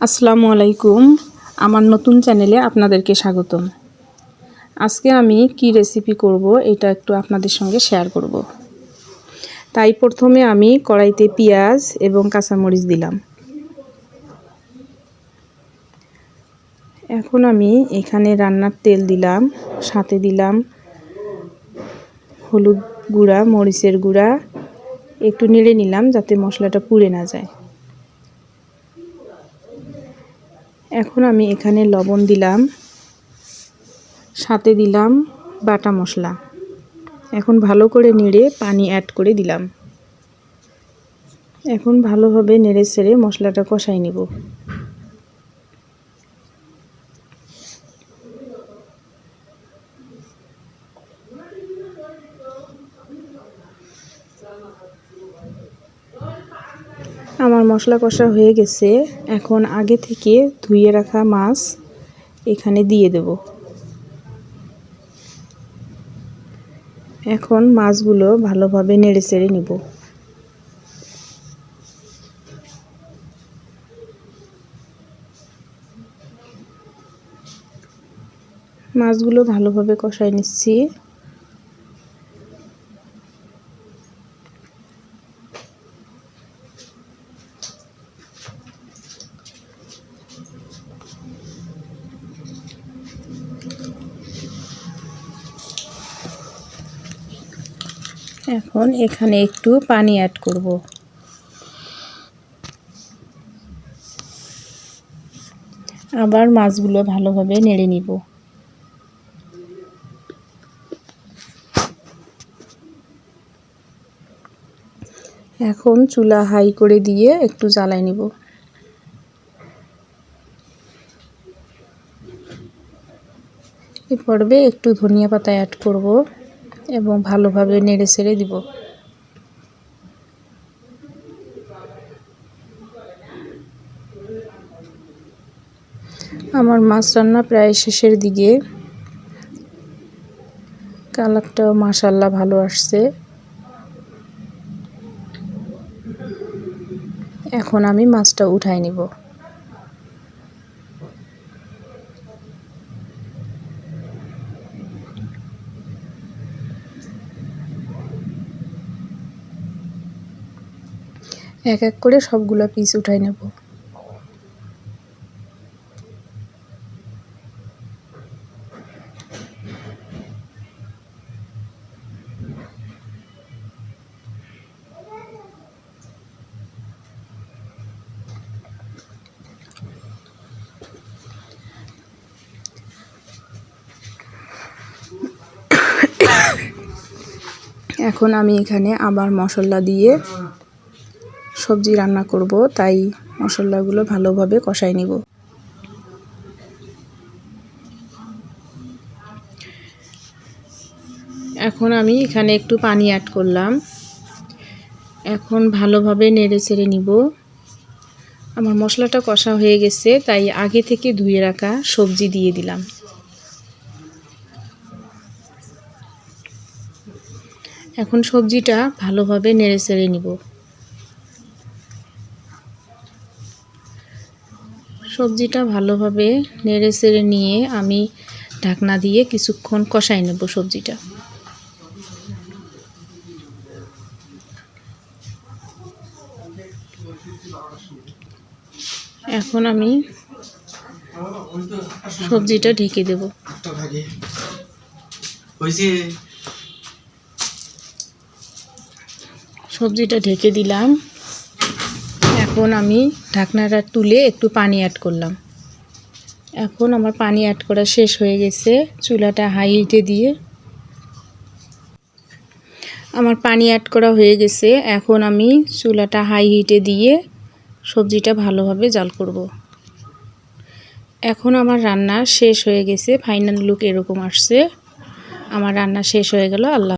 আসসালামু আলাইকুম। আমার নতুন চ্যানেলে আপনাদেরকে স্বাগতম। আজকে আমি কি রেসিপি করব এটা একটু আপনাদের সঙ্গে শেয়ার করব। তাই প্রথমে আমি কড়াইতে পেঁয়াজ এবং কাঁচামরিচ দিলাম। এখন আমি এখানে রান্নার তেল দিলাম, সাথে দিলাম হলুদ গুঁড়া, মরিচের গুঁড়া। একটু নেড়ে নিলাম যাতে মশলাটা পুড়ে না যায়। এখন আমি এখানে লবণ দিলাম, সাথে দিলাম বাটা মশলা। এখন ভালো করে নেড়ে পানি অ্যাড করে দিলাম। এখন ভালোভাবে নেড়ে সেড়ে মশলাটা কষাই নিব। মশলা কষা হয়ে গেছে, এখন আগে থেকে ধুয়ে রাখা মাছ এখানে দিয়ে দেব। এখন মাছগুলো ভালোভাবে নেড়ে চেড়ে নিব। মাছগুলো ভালোভাবে কষাই নিচ্ছি। এখন এখানে একটু পানি অ্যাড করব। আবার মাছগুলো ভালোভাবে নেড়ে নিব। এখন চুলা হাই করে দিয়ে একটু জ্বালাই নিব। এ পর্বে একটু ধনিয়া পাতা অ্যাড করব। এবং ভালোভাবে নেড়ে ছেড়ে দিব। আমার মাছ রান্না প্রায় শেষের দিকে। কালারটাও মাসাল্লাহ ভালো আসছে। এখন আমি মাছটা উঠাই নিব। এক এক করে সবগুলো পিস উঠাই নেব। এখন আমি এখানে আবার মশলা দিয়ে সবজি রান্না করব, তাই মশলাগুলো ভালোভাবে কষাই নিব। এখন আমি এখানে একটু পানি অ্যাড করলাম। এখন ভালোভাবে নেড়ে ছেড়ে নিব। আমার মশলাটা কষা হয়ে গেছে, তাই আগে থেকে ধুয়ে রাখা সবজি দিয়ে দিলাম। এখন সবজিটা ভালোভাবে নেড়ে চেড়ে নিব। সবজিটা ভালোভাবে নেড়ে চেড়ে নিয়ে আমি ঢাকনা দিয়ে কিছুক্ষণ কষাই নেব সবজিটা। এখন আমি সবজিটা ঢেকে দেব। সবজিটা ঢেকে দিলাম। এখন আমি ঢাকনাটা তুলে একটু পানি অ্যাড করলাম। এখন আমার পানি অ্যাড করা শেষ হয়ে গেছে, চুলাটা হাই হিটে দিয়ে। আমার পানি অ্যাড করা হয়ে গেছে, এখন আমি চুলাটা হাই হিটে দিয়ে সবজিটা ভালোভাবে জাল করব। এখন আমার রান্না শেষ হয়ে গেছে ফাইনাল লুক এরকম আসছে। আমার রান্না শেষ হয়ে গেল, আল্লাহ